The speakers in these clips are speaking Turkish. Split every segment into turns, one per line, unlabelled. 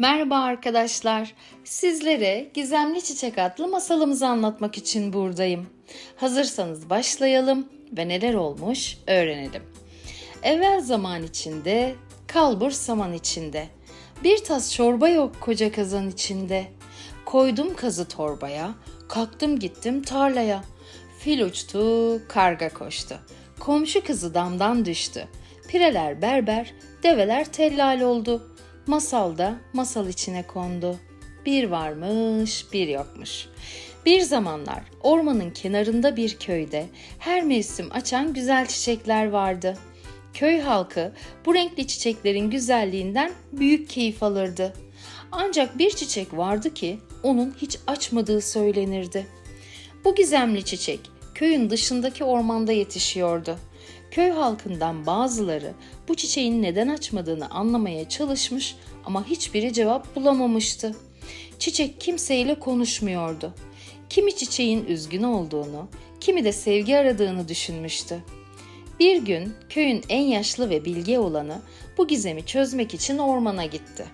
Merhaba arkadaşlar. Sizlere Gizemli Çiçek adlı masalımızı anlatmak için buradayım. Hazırsanız başlayalım ve neler olmuş öğrenelim. Evvel zaman içinde, kalbur saman içinde. Bir tas çorba yok koca kazan içinde. Koydum kazı torbaya, kalktım gittim tarlaya. Fil uçtu, karga koştu. Komşu kızı damdan düştü. Pireler berber, develer tellal oldu. Masalda masal içine kondu. Bir varmış, bir yokmuş. Bir zamanlar ormanın kenarında bir köyde her mevsim açan güzel çiçekler vardı. Köy halkı bu renkli çiçeklerin güzelliğinden büyük keyif alırdı. Ancak bir çiçek vardı ki onun hiç açmadığı söylenirdi. Bu gizemli çiçek köyün dışındaki ormanda yetişiyordu. Köy halkından bazıları bu çiçeğin neden açmadığını anlamaya çalışmış ama hiçbiri cevap bulamamıştı. Çiçek kimseyle konuşmuyordu. Kimi çiçeğin üzgün olduğunu, kimi de sevgi aradığını düşünmüştü. Bir gün köyün en yaşlı ve bilge olanı bu gizemi çözmek için ormana gitti.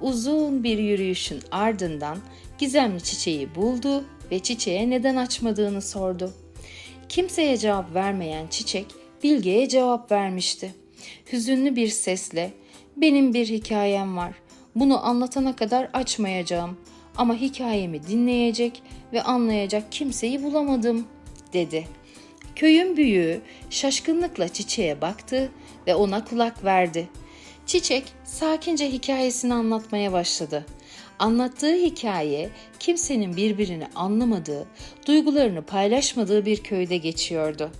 Uzun bir yürüyüşün ardından gizemli çiçeği buldu ve çiçeğe neden açmadığını sordu. Kimseye cevap vermeyen çiçek Bilge'ye cevap vermişti. Hüzünlü bir sesle "Benim bir hikayem var. Bunu anlatana kadar açmayacağım ama hikayemi dinleyecek ve anlayacak kimseyi bulamadım." dedi. Köyün büyüğü şaşkınlıkla çiçeğe baktı ve ona kulak verdi. Çiçek sakince hikayesini anlatmaya başladı. Anlattığı hikaye kimsenin birbirini anlamadığı, duygularını paylaşmadığı bir köyde geçiyordu.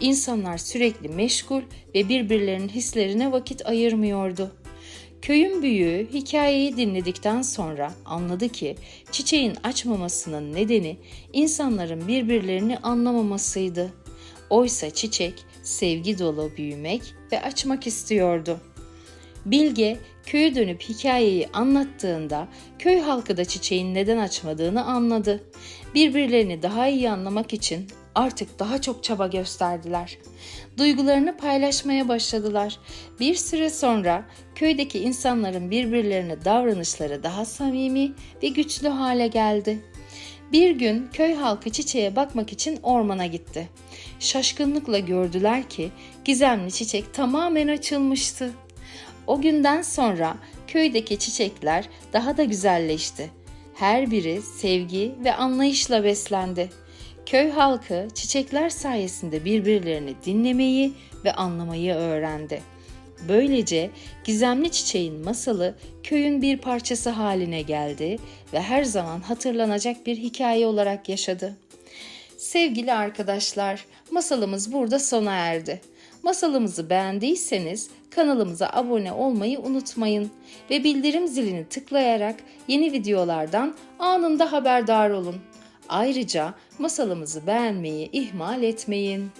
İnsanlar sürekli meşgul ve birbirlerinin hislerine vakit ayırmıyordu. Köyün büyüğü hikayeyi dinledikten sonra anladı ki çiçeğin açmamasının nedeni insanların birbirlerini anlamamasıydı. Oysa çiçek sevgi dolu büyümek ve açmak istiyordu. Bilge köye dönüp hikayeyi anlattığında köy halkı da çiçeğin neden açmadığını anladı. Birbirlerini daha iyi anlamak için artık daha çok çaba gösterdiler. Duygularını paylaşmaya başladılar. Bir süre sonra köydeki insanların birbirlerine davranışları daha samimi ve güçlü hale geldi. Bir gün köy halkı çiçeğe bakmak için ormana gitti. Şaşkınlıkla gördüler ki gizemli çiçek tamamen açılmıştı. O günden sonra köydeki çiçekler daha da güzelleşti. Her biri sevgi ve anlayışla beslendi. Köy halkı çiçekler sayesinde birbirlerini dinlemeyi ve anlamayı öğrendi. Böylece gizemli çiçeğin masalı köyün bir parçası haline geldi ve her zaman hatırlanacak bir hikaye olarak yaşadı. Sevgili arkadaşlar, masalımız burada sona erdi. Masalımızı beğendiyseniz kanalımıza abone olmayı unutmayın ve bildirim zilini tıklayarak yeni videolardan anında haberdar olun. Ayrıca masalımızı beğenmeyi ihmal etmeyin.